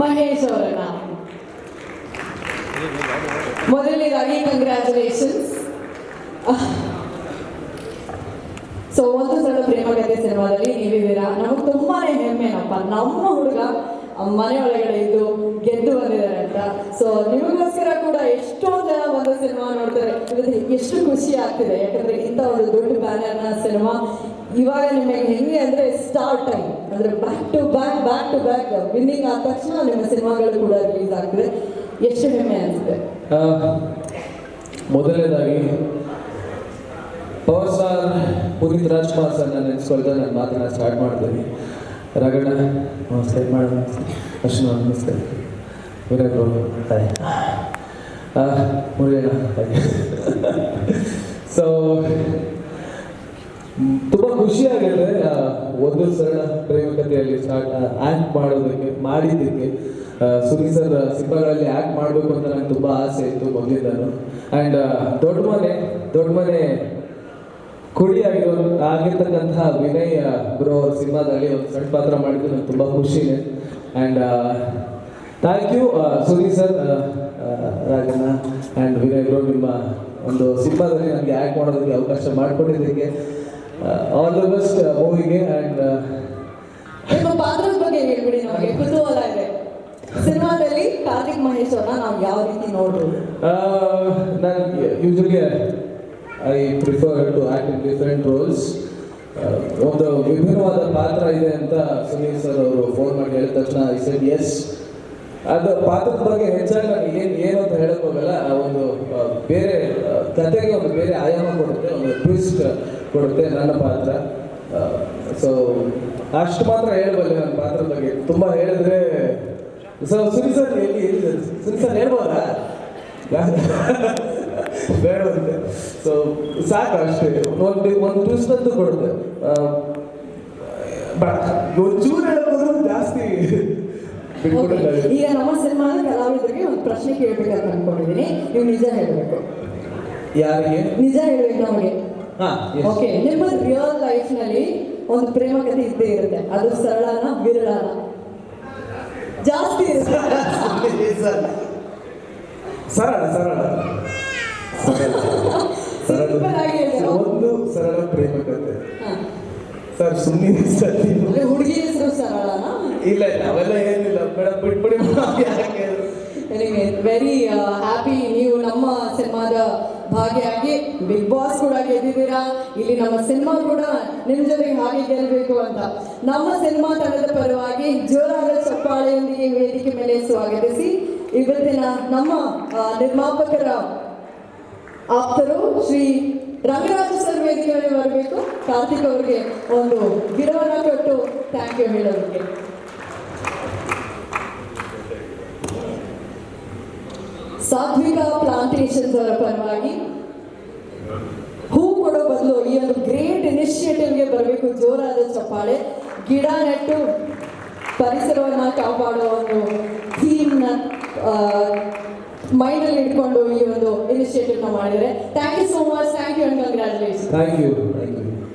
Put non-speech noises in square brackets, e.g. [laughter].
ಮಹೇಶ್ ಅವರನ್ನ. ಮೊದಲನೇದಾಗಿ congratulations so ಒಂದು ಸಲ ಪ್ರೇಮಕತೆ ಸಿನಿಮಾದಲ್ಲಿ ನೀವಿದ್ದೀರಾ ನಮಗೆ ತುಂಬಾನೇ ಹೆಮ್ಮೆನಪ್ಪ ನಮ್ಮ ಹುಡುಗ ಮನೆ ಒಳಗಡೆ ಇದ್ದು ಗೆದ್ದು ಬಂದಿದ್ದಾರೆ ಅಂತ. ಸೊ ನಿಮಗೋಸ್ಕರ ಕೂಡ ಸಿನಿಮಾ ನೋಡ್ತಾರೆ. ಎಷ್ಟು ಖುಷಿ ಆಗ್ತಿದೆ. ಯಾಕಂದ್ರೆ ಇಂಥ ಒಂದು ದೊಡ್ಡ ಬ್ಯಾನರ್ನ ಸಿನಿಮಾ ಇವಾಗ ನಿಮಗೆ ಹೆಂಗೆ ಅಂದ್ರೆ ಸ್ಟಾರ್ಟ್ ಟೈಮ್ ಅಂದ್ರೆ back to back back to back winning ಆದ ತಕ್ಷಣ ನಿಮ್ಮ ಸಿನಿಮಾಗಳು ಕೂಡ ರಿಲೀಸ್ ಆಗ್ತಿದೆ. ಎಷ್ಟು ಹೆಮ್ಮೆ ಅನಿಸುತ್ತೆ? ಮೊದಲನೇದಾಗಿ, power star Puneeth Rajkumar sir ನಾನು ನೆನೆಸ್ಕೊಳ್ತಾ ನಾನು ಮಾತನ್ನ ಸ್ಟಾರ್ಟ್ ಮಾಡ್ತೀನಿ. ರಗಡ ಸ್ಟಾರ್ಟ್ ಮಾಡೋಣ ಅಷ್ಟು ನಮಸ್ತೆ. ವಿರಾಟ್ ಹಾಗೆ ಸೊ ತುಂಬ ಖುಷಿ ಆ, ಒಂದು ಸರಳ ಪ್ರೇಮಕತೆಯಲ್ಲಿ ಸ್ಟಾರ್ಟ್ ಆ್ಯಕ್ಟ್ ಮಾಡೋದಕ್ಕೆ ಮಾಡಿದ್ದಕ್ಕೆ. ಸುನಿ ಸರ್ ಸಿನಿಮಾಗಳಲ್ಲಿ ಆ್ಯಕ್ಟ್ ಮಾಡಬೇಕು ಅಂತ ನಂಗೆ ತುಂಬ ಆಸೆ ಇತ್ತು ಮೊದಲಿಂದನು. ಆ್ಯಂಡ್ ದೊಡ್ಡ ಮನೆ ದೊಡ್ಡ ಮನೆ ಕುಡಿ ಆಗಿರೋ ಆಗಿರ್ತಕ್ಕಂತಹ ವಿನಯ್ ಬ್ರೋ ಸಿನಿಮಾದಲ್ಲಿ ಒಂದು ಸಣ್ಣ ಪಾತ್ರ ಮಾಡಿದ್ದು ನಂಗೆ ತುಂಬ ಇದೆ and thank you Suni sir Rajanna and Vinay bro ನಿಮ್ಮ ಒಂದು ಸಿನಿಮಾದಲ್ಲಿ ನನಗೆ ಆ್ಯಕ್ಟ್ ಮಾಡೋದಕ್ಕೆ ಅವಕಾಶ ಮಾಡಿಕೊಟ್ಟಿದ್ದಕ್ಕೆ ಆಲ್ ದ ಬೆಸ್ಟ್ ಮೂವಿಗೆ ಆ್ಯಂಡ್ ನಿಮ್ಮ ಪಾತ್ರದ ಬಗ್ಗೆ ಹೇಳ್ಬಿಡಿ ನಮಗೆ. ಕುತೂಹಲ ಇದೆ. ಸಿನಿಮಾದಲ್ಲಿ ಕಾರ್ತಿಕ್ ಮಹೇಶ್ ಅವ್ರನ್ನ ನಾವು ಯಾವ ರೀತಿ ನೋಡ್ಬೋದು? ನಾನು usually I prefer to act in different roles ಒಂದು ವಿಭಿನ್ನವಾದ ಪಾತ್ರ ಇದೆ ಅಂತ ಸುನೀಲ್ ಸರ್ ಅವರು ಫೋನ್ ಮಾಡಿ ಹೇಳಿದ ತಕ್ಷಣ ಐ ಸೆಡ್ ಎಸ್ ಅದು ಪಾತ್ರದ ಬಗ್ಗೆ ಹೆಚ್ಚಾಗಿ ಏನು ಏನು ಅಂತ ಹೇಳಕ್ ಹೋಗಲ್ಲ ಒಂದು ಬೇರೆ ಕಥೆಗೆ ಒಂದು ಬೇರೆ ಆಯಾಮ ಕೊಡುತ್ತೆ, ಒಂದು ಟ್ವಿಸ್ಟ್ ಕೊಡುತ್ತೆ ನನ್ನ ಪಾತ್ರ. ಸೊ ಅಷ್ಟು ಮಾತ್ರ ಹೇಳಬಲ್ಲೆ ನನ್ನ ಪಾತ್ರದ ಬಗ್ಗೆ. ತುಂಬ ಹೇಳಿದ್ರೆ ಸೊ ಸುನಿ ಸರ್ ಎಲ್ಲಿ ಸುನಿ ಸರ್ [laughs] ಬೇಡವಂತೆ. ಸೊ ಸಾಕು ಅಷ್ಟೇ. ಒಂದು ಒಂದು ಟ್ವಿಸ್ಟ್ ಅಂತೂ ಕೊಡುತ್ತೆ. ಒಂಚೂರ. ಈಗ ನಮ್ಮ ಸಿನಿಮಾದ ಕಲಾವಿದರಿಗೆ ಒಂದು ಪ್ರಶ್ನೆ ಕೇಳ್ಬೇಕಂತ ಅನ್ಕೊಂಡಿದ್ದೀನಿ. ನೀವು ನಿಜ ಹೇಳ್ಬೇಕು. ಯಾರಿಗೆ? ನಿಜ ಹೇಳ್ಬೇಕು ನಮಗೆ. ಓಕೆ ನಿಮ್ಮ ರಿಯಲ್ ಲೈಫ್ನಲ್ಲಿ ಒಂದು ಪ್ರೇಮ ಕಥೆ ಇದ್ದೇ ಇರುತ್ತೆ. ಅದು ಸರಳನ ವಿರಳನ? ಜಾಸ್ತಿ [laughs] ಸರಳ ಸರಳ. [laughs] ಸರಳ. ಸರ್ ಸುಮ್ಮನೆ ಸರ್. ಹುಡುಗಿ ಹೆಸರು ಸರಳನ ಇಲ್ಲ ಇಲ್ಲ ಅವೆಲ್ಲ ಏನಿಲ್ಲ. ಬೇಡ ಬಿಟ್ಬಿಡಿ ವೆರಿ ಹ್ಯಾಪಿ ನೀವು ನಮ್ಮ ಸಿನಿಮಾದ ಭಾಗಿಯಾಗಿ ಬಿಗ್ ಬಾಸ್ ಕೂಡ ಗೆದ್ದಿದ್ದೀರಾ? ಇಲ್ಲಿ ನಮ್ಮ ಸಿನಿಮಾ ಕೂಡ ನಿಮ್ಮ ಜೊತೆಗೆ ಹಾಗೆ ಗೆಲ್ಲಬೇಕು ಅಂತ. ನಮ್ಮ ಸಿನಿಮಾ ತಂಡದ ಪರವಾಗಿ ಜೋರಾದ ಚಪ್ಪಾಳೆಯೊಂದಿಗೆ ವೇದಿಕೆ ಮೇಲೆ ಸ್ವಾಗತಿಸಿ ಇವತ್ತಿನ ನಮ್ಮ ನಿರ್ಮಾಪಕರ ಆಪ್ತರು ಶ್ರೀ ರಂಗರಾಜ ಸರ್ ವೇದಿಕೆ ಬರಬೇಕು. ಕಾರ್ತಿಕ್ ಅವರಿಗೆ ಒಂದು ಗಿಡವನ್ನು ಕೊಟ್ಟು ಥ್ಯಾಂಕ್ ಯು ಹೇಳೋದಕ್ಕೆ. ಸಾತ್ವಿಕ ಪ್ಲಾಂಟೇಶನ್ಸ್ ಅವರ ಪರವಾಗಿ ಹೂ ಕೊಡೋ ಬದಲು ಈ ಒಂದು ಗ್ರೇಟ್ ಇನಿಷಿಯೇಟಿವ್ಗೆ ಬರಬೇಕು ಜೋರಾದ ಚಪ್ಪಾಳೆ. ಗಿಡ ನೆಟ್ಟು ಪರಿಸರವನ್ನು ಕಾಪಾಡೋ ಒಂದು ಥೀಮ್ನ ಮೈಂಡಲ್ಲಿ ಇಟ್ಕೊಂಡು ಈ ಒಂದು ಇನಿಷಿಯೇಟಿವ್ನ ಮಾಡಿದರೆ thank you so much thank you and congratulation thank you thank you